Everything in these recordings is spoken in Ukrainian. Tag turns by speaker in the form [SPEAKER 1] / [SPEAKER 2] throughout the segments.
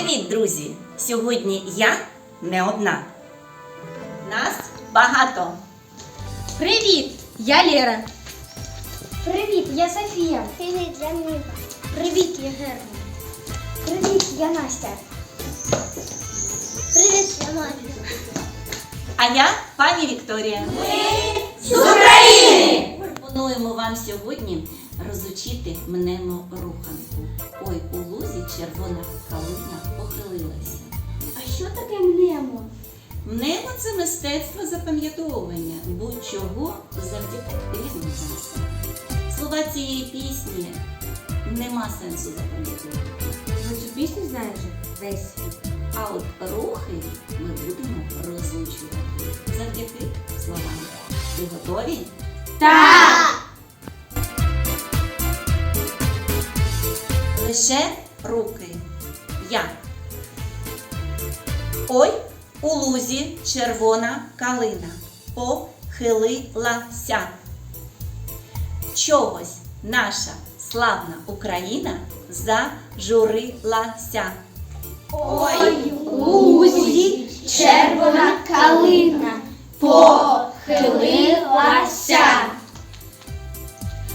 [SPEAKER 1] Привіт, друзі! Сьогодні я не одна. Нас багато.
[SPEAKER 2] Привіт! Я Лера.
[SPEAKER 3] Привіт, я Софія. Привіт, я Міка. Привіт, я Герман. Привіт, я Настя. Привіт, я Марія.
[SPEAKER 1] А я пані Вікторія.
[SPEAKER 3] З України!
[SPEAKER 1] Пропонуємо вам сьогодні розучити мнемо-руханку. Ой, у лузі червона калина похилилася.
[SPEAKER 3] А що таке мнемо?
[SPEAKER 1] Мнемо це мистецтво запам'ятовування будь-чого завдяки різним засобам. Слова цієї пісні нема сенсу запам'ятовувати.
[SPEAKER 2] Ви цю пісню знаєш весь світ.
[SPEAKER 1] А от рухи ми будемо розучувати завдяки словам. Ви готові?
[SPEAKER 2] Так!
[SPEAKER 1] Лише руки. Я. Ой, у лузі червона калина похилилася. Чогось наша славна Україна зажурилася.
[SPEAKER 3] Ой, у лузі червона калина похилилася.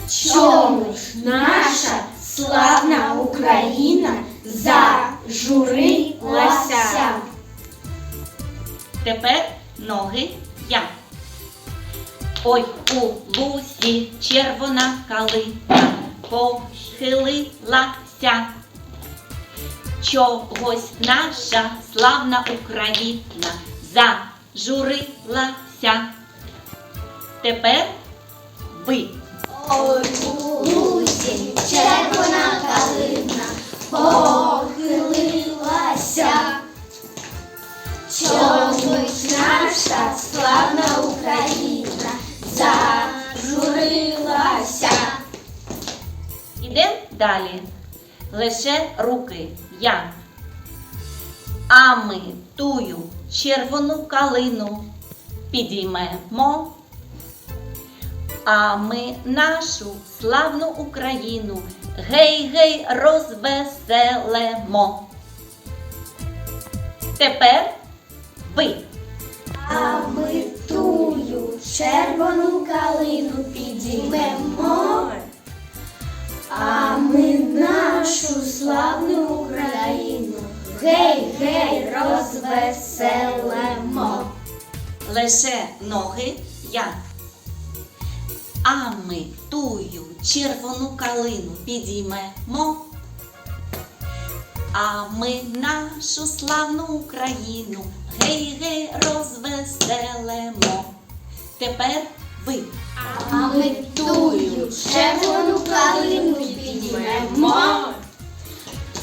[SPEAKER 3] Чому ж наша славна Україна зажурилася?
[SPEAKER 1] Тепер ноги я. Ой, у лузі червона калина похилилася. Чогось наша славна Україна зажурилася. Тепер ви.
[SPEAKER 3] Ой, у червона калина похилилася. Чомусь наша славна Україна зажурилася.
[SPEAKER 1] Ідемо далі. Лише руки я. А ми тую червону калину підіймемо. А ми нашу славну Україну гей-гей розвеселимо. Тепер ви.
[SPEAKER 3] А ми тую червону калину підіймемо. А ми нашу славну Україну гей-гей розвеселимо.
[SPEAKER 1] лише ноги я. А ми тую червону калину підіймемо. А ми нашу славну Україну гей-гей розвеселимо. Тепер ви.
[SPEAKER 3] А ми тую червону калину підіймемо.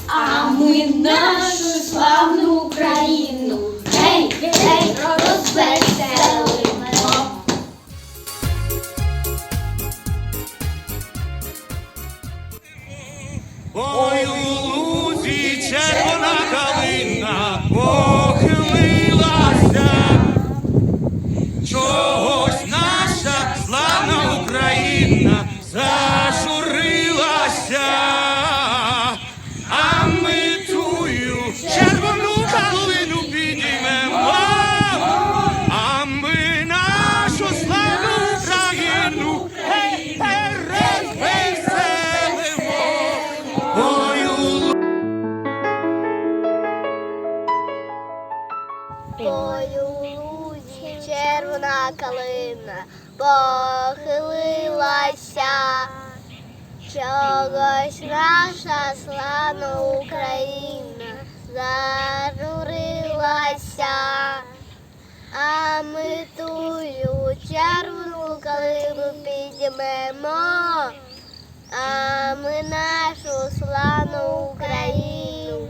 [SPEAKER 3] А ми нашу славну
[SPEAKER 4] Ой, Ой, у
[SPEAKER 5] лузі червона калина похилилася. Чогось наша славна Україна зажурилася. А ми тую червону калину підіймемо. А ми нашу славну Україну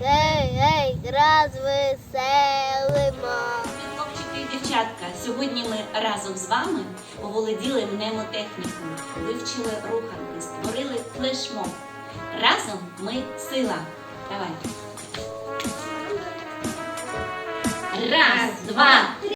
[SPEAKER 5] гей, гей, розвеселимо.
[SPEAKER 1] Сьогодні ми разом з вами оволоділи мнемотехніку, вивчили руханки, створили флешмоб. Разом ми сила. Давай. Раз, два,